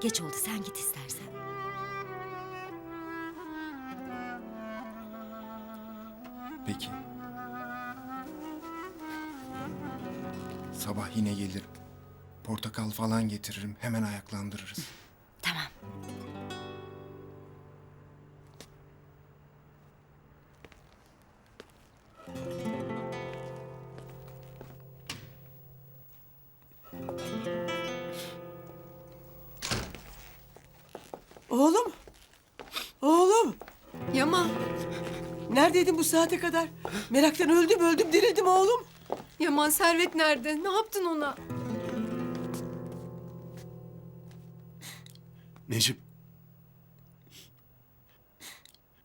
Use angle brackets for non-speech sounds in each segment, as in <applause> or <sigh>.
Geç oldu sen git istersen. Peki. Sabah yine gelirim. Portakal falan getiririm. Hemen ayaklandırırız. Oğlum. Oğlum. Yaman, Neredeydin bu saate kadar? Meraktan öldüm öldüm dirildim oğlum. Yaman Servet nerede? Ne yaptın ona? Necip.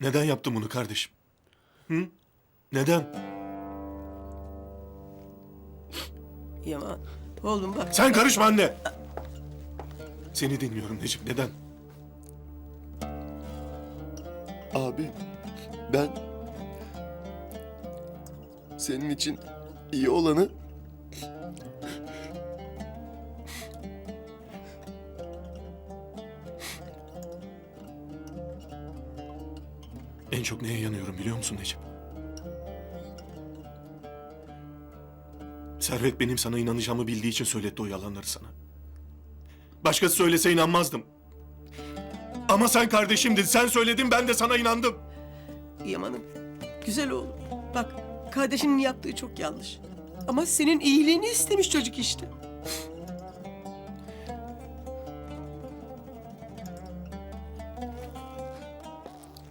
Neden yaptın bunu kardeşim? Hı? Neden? Yaman. Oğlum bak. Sen karışma anne. Seni dinliyorum Necip. Neden? Abi ben senin için iyi olanı En çok neye yanıyorum biliyor musun Necip? Servet benim sana inanacağımı bildiği için söyletti o yalanları sana. Başkası söylese inanmazdım. Ama sen kardeşimdin. Sen söyledin ben de sana inandım. Yaman'ım. Güzel oğlum. Bak kardeşinin yaptığı çok yanlış. Ama senin iyiliğini istemiş çocuk işte.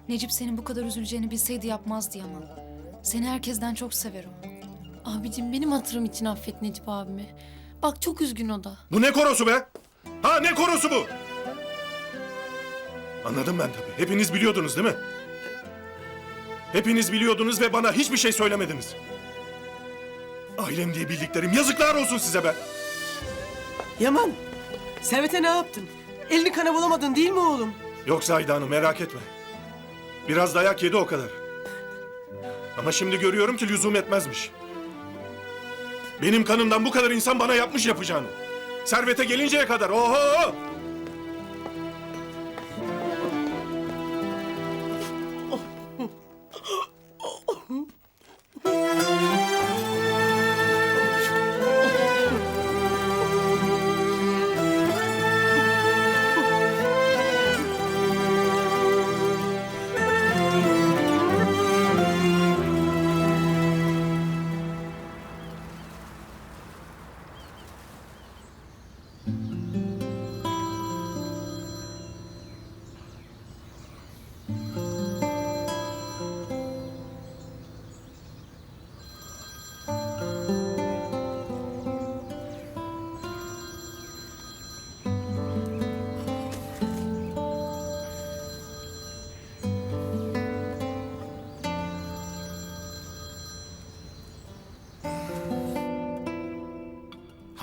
Necip senin bu kadar üzüleceğini bilseydi yapmazdı Yaman. Seni herkesten çok sever o. Abicim benim hatırım için affet Necip abimi. Bak çok üzgün o da. Bu ne korosu be? Ha ne korosu bu? Anladım ben tabii. Hepiniz biliyordunuz değil mi? Hepiniz biliyordunuz ve bana hiçbir şey söylemediniz. Ailem diye bildiklerim yazıklar olsun size be. Yaman. Servet'e ne yaptın? Elini kana bulamadın değil mi oğlum? Yok Zahide Hanım merak etme. Biraz dayak yedi o kadar. Ama şimdi görüyorum ki lüzum etmezmiş. Benim kanımdan bu kadar insan bana yapmış yapacağını. Servete gelinceye kadar oho!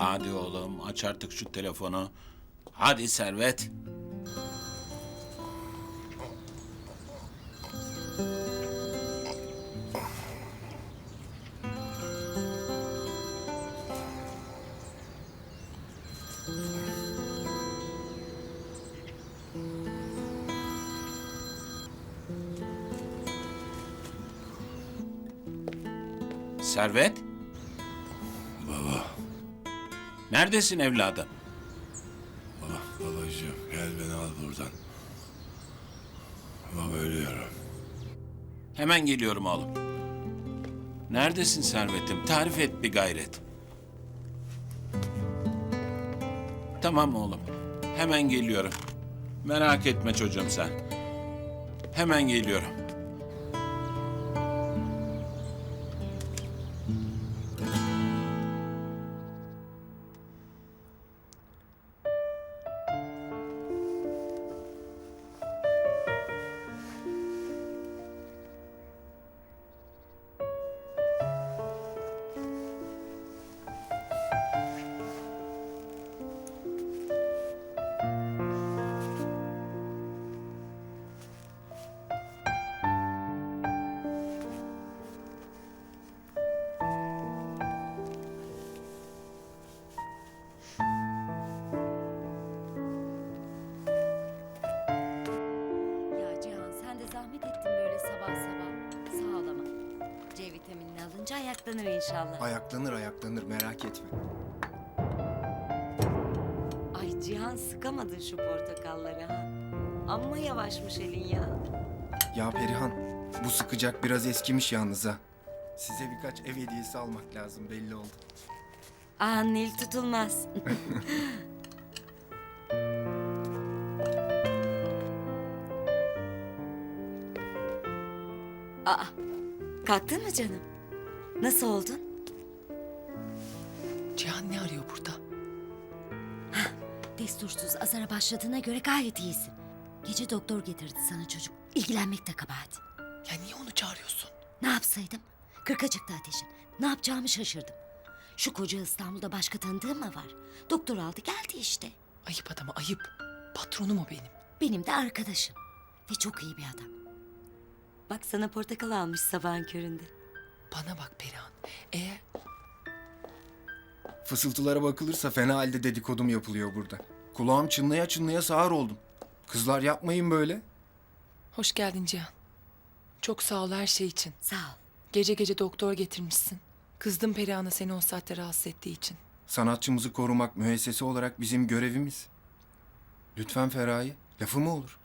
Hadi oğlum aç artık şu telefonu. Hadi Servet. Servet? Neredesin evladım? baba, babacığım gel beni al buradan. Baba ölüyorum. Hemen geliyorum oğlum. Neredesin Servet'im? Tarif et bir gayret. Tamam oğlum. Hemen geliyorum. Merak etme çocuğum sen. Hemen geliyorum. Olunca ayaklanır inşallah. Ayaklanır ayaklanır merak etme. Ay Cihan sıkamadın şu portakalları ha. Amma yavaşmış elin ya. Ya Perihan bu sıkacak biraz eskimiş yalnız ha. Size birkaç ev hediyesi almak lazım belli oldu. Ağanın eli tutulmaz. <laughs> Aa, kalktın mı canım? Nasıl oldun? Cihan ne arıyor burada? Destursuz azara başladığına göre gayet iyisin. Gece doktor getirdi sana çocuk. İlgilenmek de kabahat. Ya niye onu çağırıyorsun? Ne yapsaydım? Kırka çıktı ateşin. Ne yapacağımı şaşırdım. Şu koca İstanbul'da başka tanıdığım mı var? Doktor aldı geldi işte. Ayıp adama ayıp. Patronum o benim. Benim de arkadaşım. Ve çok iyi bir adam. Bak sana portakal almış sabahın köründe. Bana bak Perihan. Eğer Fısıltılara bakılırsa fena halde dedikodum yapılıyor burada. Kulağım çınlaya çınlaya sağır oldum. Kızlar yapmayın böyle. Hoş geldin Cihan. Çok sağ ol her şey için. Sağ ol. Gece gece doktor getirmişsin. Kızdım Perihan'a seni o saatte rahatsız ettiği için. Sanatçımızı korumak müessese olarak bizim görevimiz. Lütfen Feraye, lafı mı olur?